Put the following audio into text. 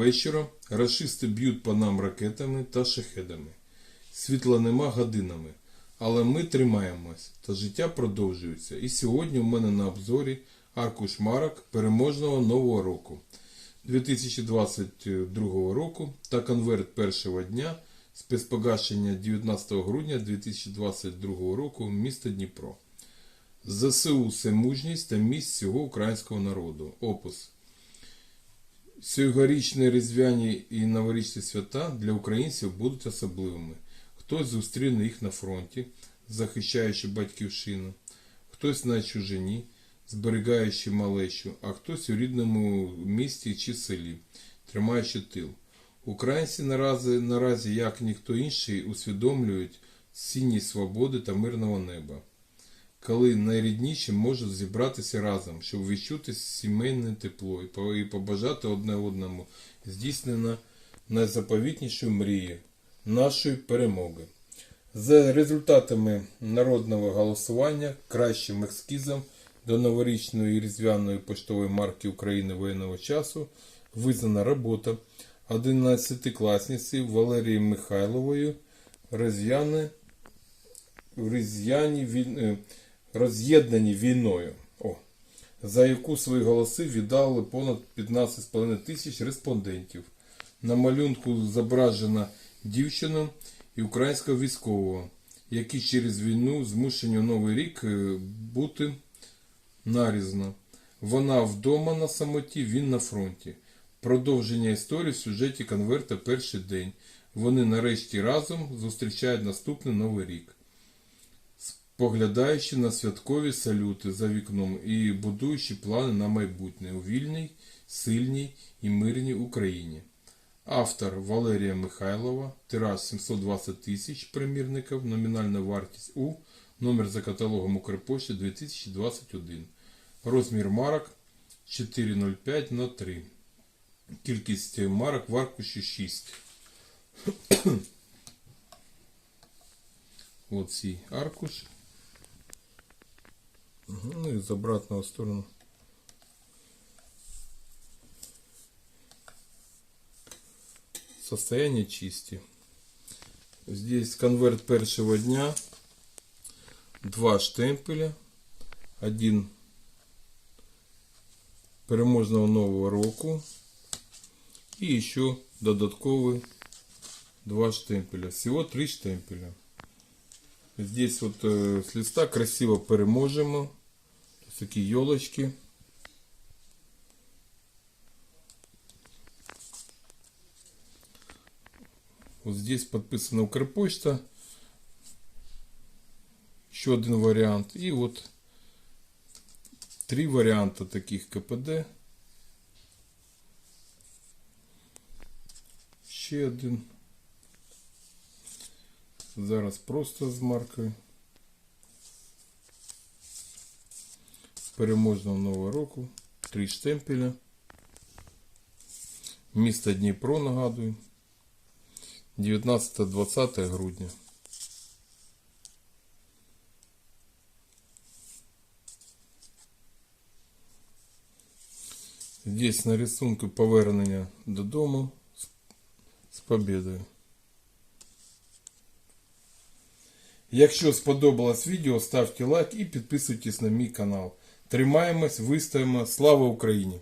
вечора рашисти б'ють по нам ракетами та шахедами. Світла нема годинами, але ми тримаємось та життя продовжується. І сьогодні у мене на обзорі аркуш марок переможного нового року 2022 року та конверт першого дня спецпогашення 19 грудня 2022 року міста Дніпро. ЗСУ це мужність та міць всього українського народу. Опус. Цьогорічні різдвяні і новорічні свята для українців будуть особливими. Хтось зустріне їх на фронті, захищаючи батьківщину, хтось на чужині, зберігаючи малещу, а хтось у рідному місті чи селі, тримаючи тил. Українці наразі, наразі як ніхто інший, усвідомлюють цінність свободи та мирного неба коли найрідніші можуть зібратися разом, щоб відчути сімейне тепло і побажати одне одному здійснення найзаповітнішої мрії нашої перемоги. За результатами народного голосування кращим ескізом до новорічної різдвяної поштової марки України воєнного часу визнана робота 11-класниці Валерії Михайлової Роз'яни Різ'яні е, роз'єднані війною, О, за яку свої голоси віддали понад 15,5 тисяч респондентів. На малюнку зображена дівчина і українського військового, які через війну змушені у Новий рік е, бути нарізно. Вона вдома на самоті, він на фронті. Продовження історії в сюжеті конверта перший день. Вони нарешті разом зустрічають наступний новий рік поглядаючи на святкові салюти за вікном і будуючи плани на майбутнє у вільній, сильній і мирній Україні. Автор Валерія Михайлова, тираж 720 тисяч примірників, номінальна вартість У, номер за каталогом Укрпошти 2021. Розмір марок 405 на 3. Кількість марок в аркуші 6. Ось цей аркуш. Ну и с обратного сторону. Состояние чисти. Здесь конверт першого дня. Два штемпеля. Один переможного нового року. И еще додатковый два штемпеля. Всего три штемпеля. Здесь вот э, с листа красиво переможемо. Такі елочки. Вот здесь подписана Укрпочта. Еще один вариант. И вот три варианта таких КПД. Ще один. Зараз просто з маркою. Переможного нового року. Три штемпеля. Місто Дніпро, нагадую. 19-20 грудня. Здесь на рисунку повернення додому з, победою. Якщо сподобалось відео, ставте лайк і підписуйтесь на мій канал. Тримаємось, вистоїмо. Слава Україні!